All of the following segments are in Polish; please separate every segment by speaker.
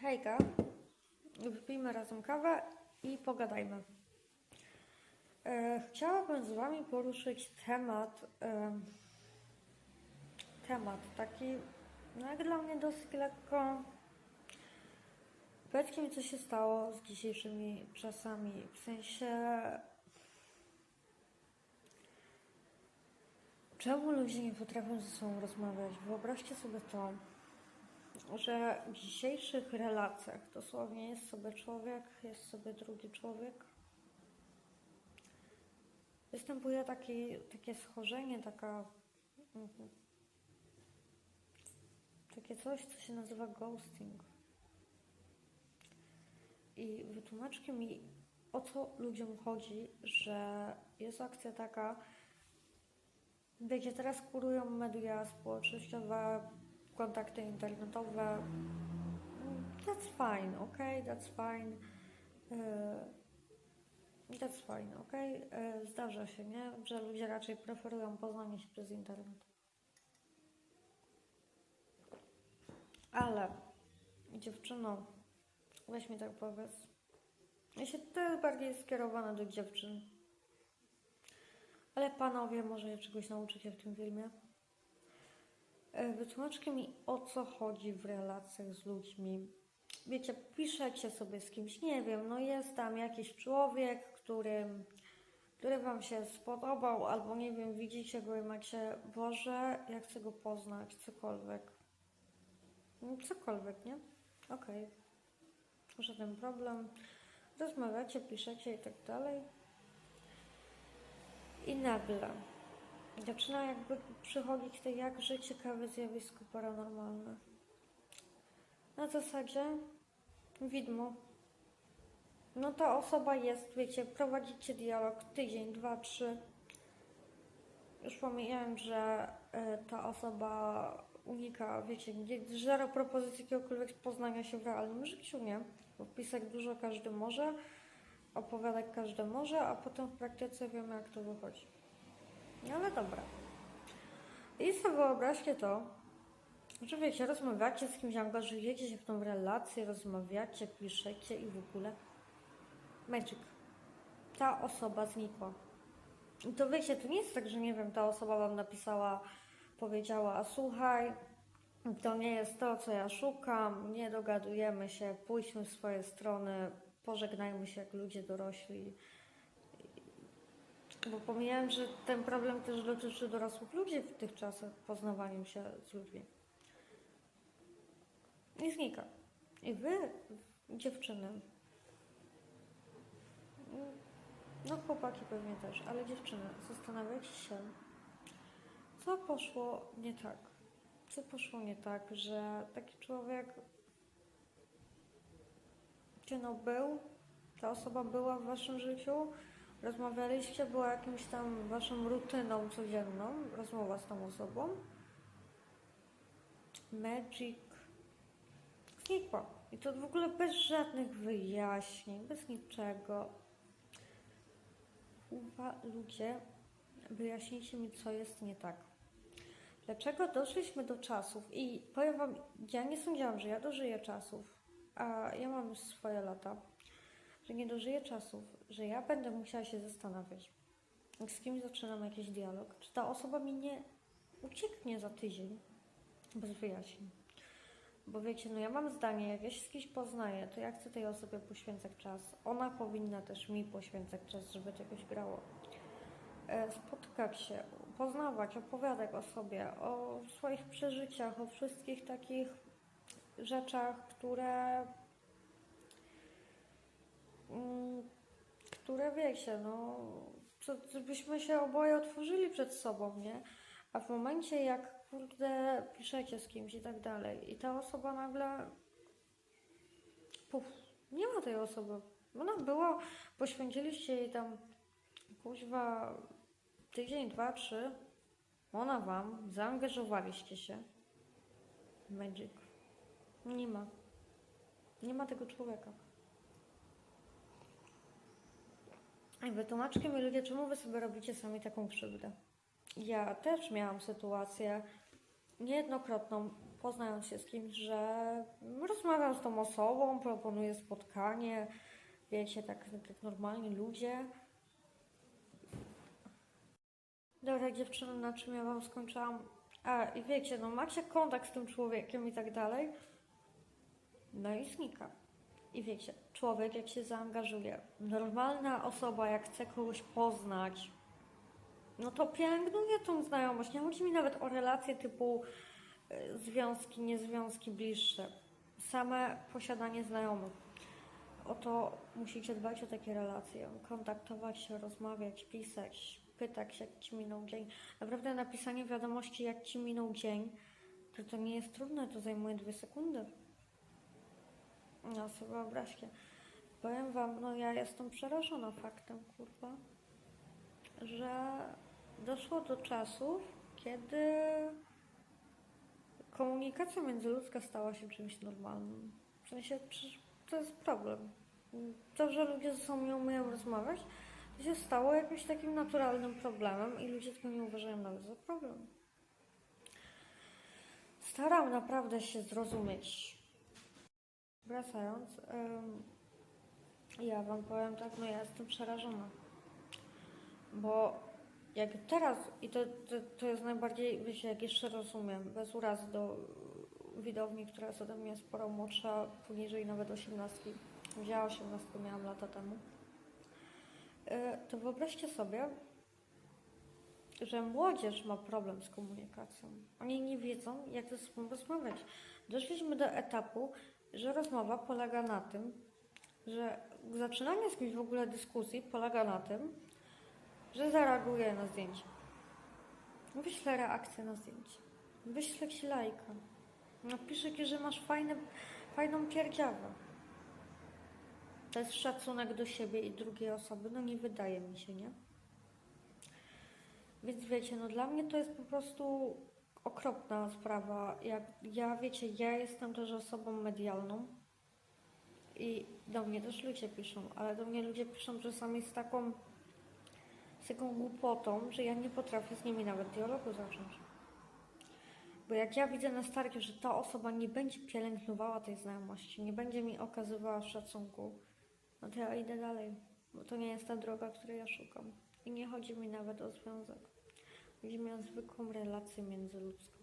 Speaker 1: Hejka, wypijmy razem kawę i pogadajmy. E, chciałabym z Wami poruszyć temat, e, temat taki, no jak dla mnie dosyć lekko. Powiedzcie mi, co się stało z dzisiejszymi czasami, w sensie... Czemu ludzie nie potrafią ze sobą rozmawiać? Wyobraźcie sobie to, że w dzisiejszych relacjach dosłownie jest sobie człowiek, jest sobie drugi człowiek. Występuje taki, takie schorzenie, taka. mhm, Takie coś, co się nazywa ghosting. I wytłumaczcie mi, o co ludziom chodzi, że jest akcja taka, Wiecie, teraz kurują media społecznościowe, kontakty internetowe. Mm, That's fine, ok? That's fine. Yy, That's fine, ok? Yy, Zdarza się, nie? Że ludzie raczej preferują poznanie się przez internet. Ale, dziewczyno, weź mi tak powiedz. Jeśli to jest bardziej skierowane do dziewczyn. Ale panowie, może czegoś nauczycie w tym filmie. E, Wytłumaczcie mi, o co chodzi w relacjach z ludźmi. Wiecie, piszecie sobie z kimś, nie wiem, no jest tam jakiś człowiek, który, który wam się spodobał, albo nie wiem, widzicie go i macie, Boże, ja chcę go poznać, cokolwiek. No, Cokolwiek, nie? Okej. Żaden problem. Rozmawiacie, piszecie i tak dalej. I nagle zaczyna jakby przychodzić to jakże ciekawe zjawisko paranormalne. Na zasadzie widmo. No ta osoba jest, wiecie, prowadzicie dialog tydzień, dwa, trzy. Już pomijając, że e, ta osoba unika, wiecie, zero propozycji jakiegokolwiek poznania się w realnym życiu, nie? Bo pisać dużo każdy może, opowiadać każdy może, a potem w praktyce wiemy, jak to wychodzi. No ale dobra. I sobie wyobraźcie to, że wiecie, rozmawiacie z kimś, angażujecie się w tą relację, rozmawiacie, piszecie i w ogóle. Magic. Ta osoba znikła. I to wiecie, to nie jest tak, że nie wiem, ta osoba wam napisała, powiedziała, słuchaj, to nie jest to, co ja szukam, nie dogadujemy się, pójdźmy w swoje strony, pożegnajmy się jak ludzie dorośli. Bo pomijałem, że ten problem też dotyczy dorosłych ludzi w tych czasach, poznawaniu się z ludźmi. I znika. I wy, dziewczyny, no chłopaki pewnie też, ale dziewczyny, zastanawiajcie się, co poszło nie tak. Co poszło nie tak, że taki człowiek czy no był, ta osoba była w waszym życiu, rozmawialiście, była jakimś tam waszą rutyną codzienną, rozmowa z tą osobą. Magic znikła. I to w ogóle bez żadnych wyjaśnień, bez niczego. Uwa, ludzie, wyjaśnijcie mi, co jest nie tak. Dlaczego doszliśmy do czasów i powiem wam, ja nie sądziłam, że ja dożyję czasów, a ja mam już swoje lata, że nie dożyję czasów, że ja będę musiała się zastanawiać, jak z kimś zaczynam jakiś dialog, czy ta osoba mi nie ucieknie za tydzień bez wyjaśnień. Bo wiecie, no ja mam zdanie, jak ja się z kimś poznaję, to ja chcę tej osobie poświęcać czas. Ona powinna też mi poświęcać czas, żeby jakoś grało. E, Spotykać się, poznawać, opowiadać o sobie, o swoich przeżyciach, o wszystkich takich rzeczach, które które wiecie, no, co, co byśmy się oboje otworzyli przed sobą, nie? A w momencie, jak kurde, piszecie z kimś i tak dalej, i ta osoba nagle. Puf, nie ma tej osoby. Ona była, poświęciliście jej tam kuźwa tydzień, dwa, trzy. Ona wam, zaangażowaliście się. Magic. Nie ma. Nie ma tego człowieka. I wytłumaczcie mi ludzie, czemu wy sobie robicie sami taką krzywdę. Ja też miałam sytuację niejednokrotną, poznając się z kimś, że rozmawiam z tą osobą, proponuję spotkanie, wiecie, tak, tak jak normalni ludzie. Dobra, dziewczyny, na czym ja wam skończyłam? A, i wiecie, no macie kontakt z tym człowiekiem i tak dalej. No i znika. I wiecie, człowiek jak się zaangażuje, normalna osoba jak chce kogoś poznać, no to pielęgnuje tą znajomość. Nie chodzi mi nawet o relacje typu y, związki, niezwiązki bliższe. Same posiadanie znajomych. O to musicie dbać o takie relacje, kontaktować się, rozmawiać, pisać, pytać, jak ci minął dzień. Naprawdę napisanie wiadomości, jak ci minął dzień, to to nie jest trudne, to zajmuje dwie sekundy. No sobie wyobraźcie. Powiem wam, no ja jestem przerażona faktem, kurwa, że doszło do czasów, kiedy komunikacja międzyludzka stała się czymś normalnym. W sensie, to jest problem. To, że ludzie ze sobą nie umieją rozmawiać, to się stało jakimś takim naturalnym problemem i ludzie tego nie uważają nawet za problem. Staram naprawdę się zrozumieć. Wracając, ja Wam powiem tak, no ja jestem przerażona. Bo jak teraz, i to, to, to jest najbardziej, wiecie, jak jeszcze rozumiem, bez urazy do widowni, która jest ode mnie sporo młodsza, poniżej nawet 18, wzięła 18, miałam lata temu, y, to wyobraźcie sobie, że młodzież ma problem z komunikacją. Oni nie wiedzą, jak ze sobą rozmawiać. Doszliśmy do etapu, że rozmowa polega na tym, że zaczynanie z kimś w ogóle dyskusji polega na tym, że zareaguję na zdjęcie. Wyślę reakcję na zdjęcie. Wyślę ci lajka. Napiszę ci, że masz fajne, fajną pierdziawę. To jest szacunek do siebie i drugiej osoby. No nie wydaje mi się, nie? Więc wiecie, no dla mnie to jest po prostu okropna sprawa. Jak ja, wiecie, ja jestem też osobą medialną i do mnie też ludzie piszą, ale do mnie ludzie piszą czasami z taką, z taką głupotą, że ja nie potrafię z nimi nawet dialogu zacząć. Bo jak ja widzę na starcie, że ta osoba nie będzie pielęgnowała tej znajomości, nie będzie mi okazywała szacunku, no to ja idę dalej, bo to nie jest ta droga, której ja szukam. I nie chodzi mi nawet o związek. Chodzi mi o zwykłą relację międzyludzką.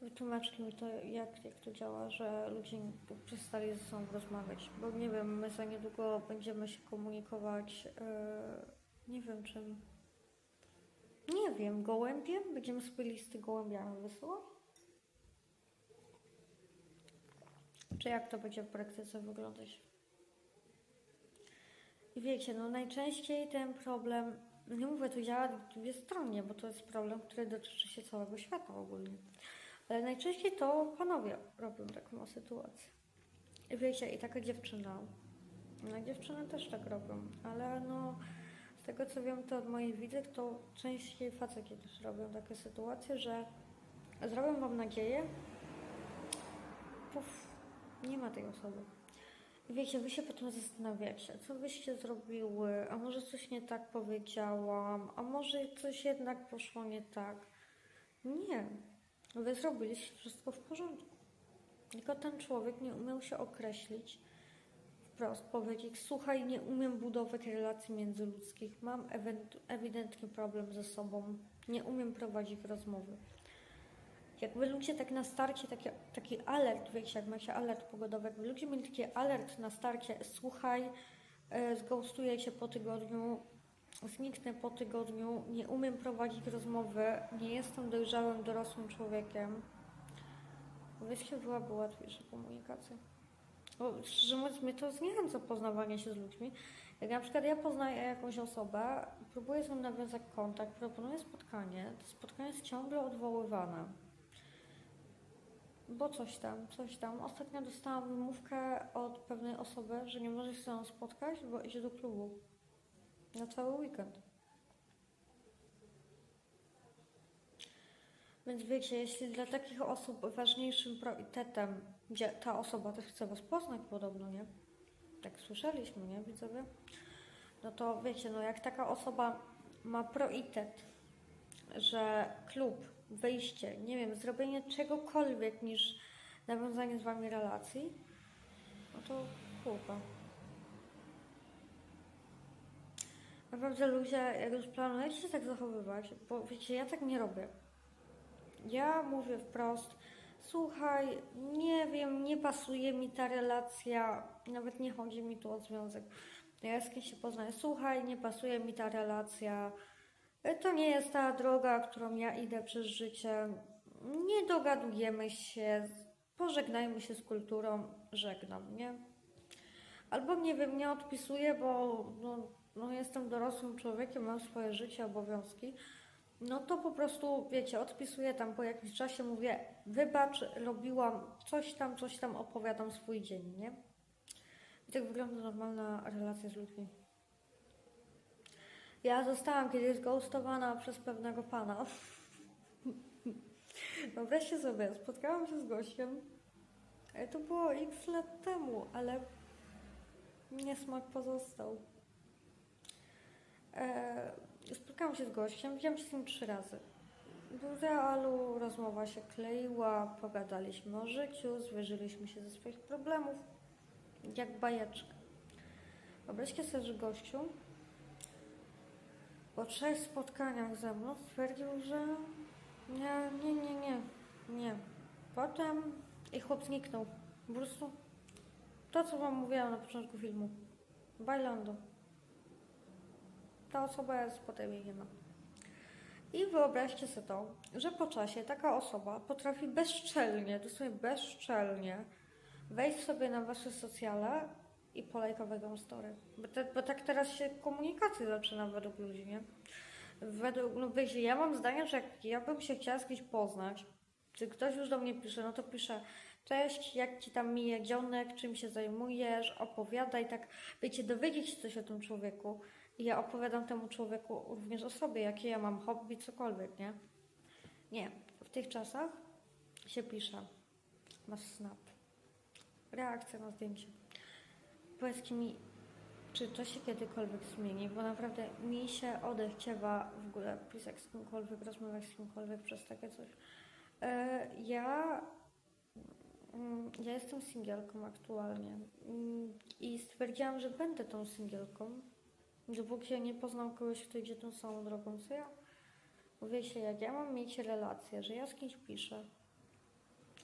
Speaker 1: Wytłumaczcie mi to, jak, jak to działa, że ludzie przestali ze sobą rozmawiać. Bo nie wiem, my za niedługo będziemy się komunikować, yy, nie wiem czym. Nie wiem, gołębiem? Będziemy sobie listy gołębiami wysyłać? Czy jak to będzie w praktyce wyglądać? I wiecie, no najczęściej ten problem, no nie mówię, to działa dwustronnie, bo to jest problem, który dotyczy się całego świata ogólnie. Ale najczęściej to panowie robią taką sytuację. I wiecie, i taka dziewczyna, no dziewczyny też tak robią, ale no z tego co wiem, to od moich widzek, to częściej faceci też robią takie sytuacje, że zrobią wam nadzieję, puf, nie ma tej osoby. Wiecie, wy się potem zastanawiacie, co wyście zrobiły, a może coś nie tak powiedziałam, a może coś jednak poszło nie tak. Nie, wy zrobiliście wszystko w porządku. Tylko ten człowiek nie umiał się określić, wprost powiedzieć, słuchaj, nie umiem budować relacji międzyludzkich, mam ewidentny problem ze sobą, nie umiem prowadzić rozmowy. Jakby ludzie tak na starcie, taki, taki alert, wiecie, jak macie alert pogodowy, jakby ludzie mieli taki alert na starcie, słuchaj, e, cię po tygodniu, zniknę po tygodniu, nie umiem prowadzić rozmowy, nie jestem dojrzałym, dorosłym człowiekiem. Wyście byłaby łatwiejsza komunikacja. Bo szczerze mówiąc, mnie to zniechęca poznawanie się z ludźmi. Jak na przykład ja poznaję jakąś osobę, próbuję z nią nawiązać kontakt, proponuję spotkanie, to spotkanie jest ciągle odwoływane. Bo coś tam, coś tam. Ostatnio dostałam wymówkę od pewnej osoby, że nie może się ze mną spotkać, bo idzie do klubu. Na cały weekend. Więc wiecie, jeśli dla takich osób ważniejszym priorytetem, gdzie ta osoba też chce was poznać podobno, nie? Tak słyszeliśmy, nie, widzowie? No to wiecie, no jak taka osoba ma priorytet, że klub wyjście, nie wiem, zrobienie czegokolwiek niż nawiązanie z wami relacji, no to kurwa. Naprawdę ludzie, jak już planujecie się tak zachowywać, bo wiecie, ja tak nie robię. Ja mówię wprost, słuchaj, nie wiem, nie pasuje mi ta relacja, nawet nie chodzi mi tu o związek. Ja z kimś się poznaję, słuchaj, nie pasuje mi ta relacja, to nie jest ta droga, którą ja idę przez życie, nie dogadujemy się, pożegnajmy się z kulturą, żegnam, nie? Albo nie wiem, nie odpisuję, bo no, no jestem dorosłym człowiekiem, mam swoje życie, obowiązki. No to po prostu, wiecie, odpisuję tam po jakimś czasie, mówię, wybacz, robiłam coś tam, coś tam, opowiadam swój dzień, nie? I tak wygląda normalna relacja z ludźmi. Ja zostałam kiedyś ghostowana przez pewnego pana. Wyobraźcie sobie, spotkałam się z gościem. E, To było x lat temu, ale niesmak pozostał. E, spotkałam się z gościem, widziałam się z nim trzy razy. W realu rozmowa się kleiła, pogadaliśmy o życiu, zwierzyliśmy się ze swoich problemów, jak bajeczka. Wyobraźcie sobie, że gościu po trzech spotkaniach ze mną stwierdził, że nie, nie, nie, nie, nie. Potem i chłop zniknął. Po prostu to, co wam mówiłam na początku filmu. Bailando. Ta osoba jest, ma. I wyobraźcie sobie to, że po czasie taka osoba potrafi bezczelnie, dosłownie bezczelnie wejść sobie na wasze socjale i polajkować wam story. Bo, te, bo tak teraz się komunikacja zaczyna według ludzi, nie? Według, no wiecie, ja mam zdanie, że jak ja bym się chciała z kimś poznać, czy ktoś już do mnie pisze, no to pisze cześć, jak ci tam mije dzionek, czym się zajmujesz, opowiadaj, tak, wiecie, dowiedzieć się coś o tym człowieku. I ja opowiadam temu człowieku również o sobie, jakie ja mam hobby, cokolwiek, nie? Nie, w tych czasach się pisze, masz snap, reakcja na zdjęcie. Powiedzcie mi, czy to się kiedykolwiek zmieni, bo naprawdę mi się odechciewa w ogóle pisać z kimkolwiek, rozmawiać z kimkolwiek przez takie coś. E, Ja, mm, ja jestem singielką aktualnie Mm, i stwierdziłam, że będę tą singielką, dopóki ja nie poznam kogoś, kto idzie tą samą drogą co ja. Bo wiecie, jak ja mam mieć relację, że ja z kimś piszę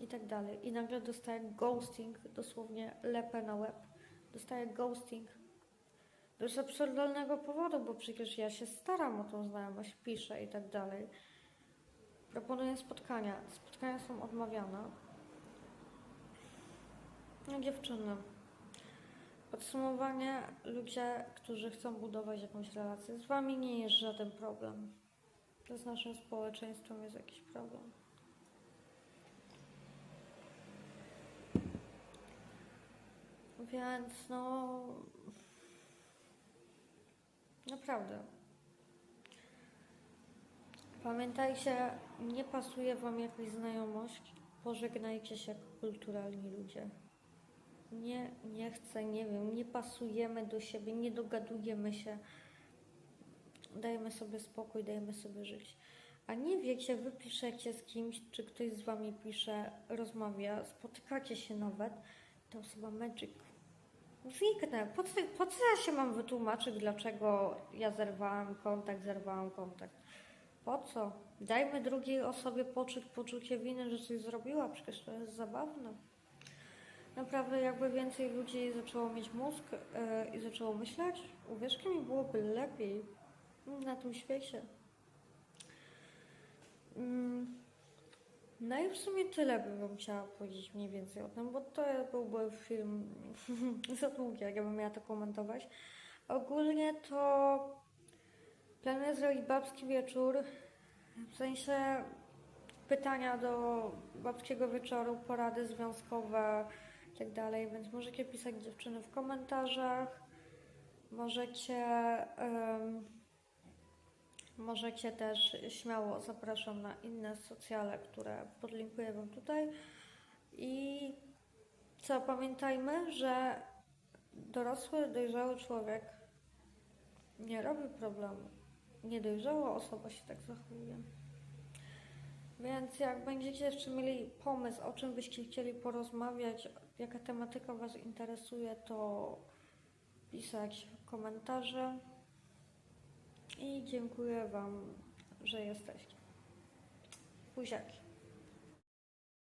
Speaker 1: i tak dalej i nagle dostaję ghosting, dosłownie lepę na łeb, dostaję ghosting bez absurdalnego powodu, bo przecież ja się staram o tą znajomość, piszę i tak dalej. Proponuję spotkania. Spotkania są odmawiane. No dziewczyny. Podsumowanie, ludzie, którzy chcą budować jakąś relację z wami, nie jest żaden problem. To z naszym społeczeństwem jest jakiś problem. Więc no. Naprawdę. Pamiętajcie, nie pasuje Wam jakaś znajomość, pożegnajcie się jako kulturalni ludzie. Nie, nie chcę, nie wiem, nie pasujemy do siebie, nie dogadujemy się. Dajmy sobie spokój, dajmy sobie żyć. A nie wiecie, wy piszecie z kimś, czy ktoś z Wami pisze, rozmawia, spotykacie się nawet, ta osoba magic. Zniknę. Po co, po co ja się mam wytłumaczyć, dlaczego ja zerwałam kontakt, zerwałam kontakt? Po co? Dajmy drugiej osobie poczuć poczucie winy, że coś zrobiła, przecież to jest zabawne. Naprawdę, jakby więcej ludzi zaczęło mieć mózg yy, i zaczęło myśleć, uwierzcie mi, byłoby lepiej na tym świecie. Mm. No i w sumie tyle bym wam chciała powiedzieć mniej więcej o tym, bo to byłby film za długi, jak ja bym miała to komentować. Ogólnie to planuję zrobić babski wieczór, w sensie pytania do babskiego wieczoru, porady związkowe i tak więc możecie pisać dziewczyny w komentarzach, możecie... em, Możecie też śmiało zapraszam na inne socjale, które podlinkuję Wam tutaj. I co, pamiętajmy, że dorosły, dojrzały człowiek nie robi problemu. Niedojrzała osoba się tak zachowuje. Więc jak będziecie jeszcze mieli pomysł, o czym byście chcieli porozmawiać, jaka tematyka Was interesuje, to pisać komentarze. I dziękuję Wam, że jesteście. Buziaki.